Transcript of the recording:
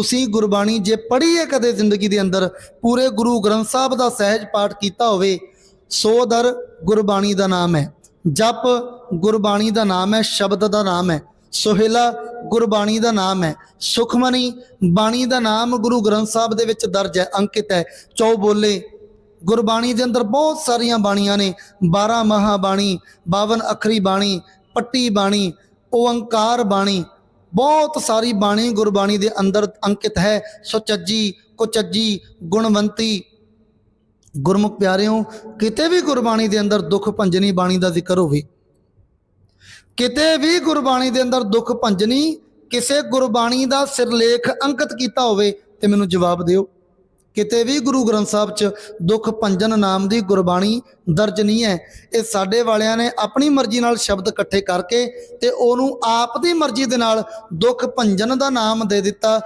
ਤੁਸੀਂ ਗੁਰਬਾਣੀ ਜੇ ਪੜ੍ਹੀ ਹੈ ਕਦੇ ਜ਼ਿੰਦਗੀ ਦੇ ਅੰਦਰ, ਪੂਰੇ ਗੁਰੂ ਗ੍ਰੰਥ ਸਾਹਿਬ ਦਾ ਸਹਿਜ ਪਾਠ ਕੀਤਾ ਹੋਵੇ, ਸੋ ਦਰ ਗੁਰਬਾਣੀ ਦਾ ਨਾਮ ਹੈ। ਜਪ ਗੁਰਬਾਣੀ ਦਾ ਨਾਮ ਹੈ, ਸ਼ਬਦ ਦਾ ਨਾਮ ਹੈ। ਸੋਹਿਲਾ ਗੁਰਬਾਣੀ ਦਾ ਨਾਮ ਹੈ। ਸੁਖਮਨੀ ਬਾਣੀ ਦਾ ਨਾਮ ਗੁਰੂ ਗ੍ਰੰਥ ਸਾਹਿਬ ਦੇ ਵਿੱਚ ਦਰਜ ਹੈ, ਅੰਕਿਤ ਹੈ। ਚੌ ਬੋਲੇ, ਗੁਰਬਾਣੀ ਦੇ ਅੰਦਰ ਬਹੁਤ ਸਾਰੀਆਂ ਬਾਣੀਆਂ ਨੇ। 12 ਮਹਾ ਬਾਣੀ 52 ਅੱਖਰੀ ਬਾਣੀ, ਪੱਟੀ ਬਾਣੀ, ਓੰਕਾਰ ਬਾਣੀ ਬਹੁਤ ਸਾਰੀ ਬਾਣੀ ਗੁਰਬਾਣੀ ਦੇ ਅੰਦਰ ਅੰਕਿਤ ਹੈ। ਸੁਚੱਜੀ ਕੁਚੱਜੀ, ਗੁਣਵੰਤੀ, ਗੁਰਮੁਖ ਪਿਆਰਿਓ, ਕਿਤੇ ਵੀ ਗੁਰਬਾਣੀ ਦੇ ਅੰਦਰ ਦੁੱਖ ਭੰਜਨੀ ਬਾਣੀ ਦਾ ਜ਼ਿਕਰ ਹੋਵੇ, ਕਿਤੇ ਵੀ ਗੁਰਬਾਣੀ ਦੇ ਅੰਦਰ ਦੁੱਖ ਭੰਜਨੀ, ਕਿਸੇ ਗੁਰਬਾਣੀ ਦਾ ਸਿਰਲੇਖ ਅੰਕਿਤ ਕੀਤਾ ਹੋਵੇ ਤੇ ਮੈਨੂੰ ਜਵਾਬ ਦਿਓ। ਕਿਤੇ ਵੀ ਗੁਰੂ ਗ੍ਰੰਥ ਸਾਹਿਬ 'ਚ ਦੁੱਖ ਭੰਜਨ ਨਾਮ ਦੀ ਗੁਰਬਾਣੀ ਦਰਜ ਨਹੀਂ ਹੈ, ਇਹ ਸਾਡੇ ਵਾਲਿਆਂ ਨੇ ਆਪਣੀ ਮਰਜ਼ੀ ਨਾਲ ਸ਼ਬਦ ਇਕੱਠੇ ਕਰਕੇ ਤੇ ਉਹਨੂੰ ਆਪ ਦੀ ਮਰਜ਼ੀ ਦੇ ਨਾਲ ਦੁੱਖ ਭੰਜਨ ਦਾ ਨਾਮ ਦੇ ਦਿੱਤਾ।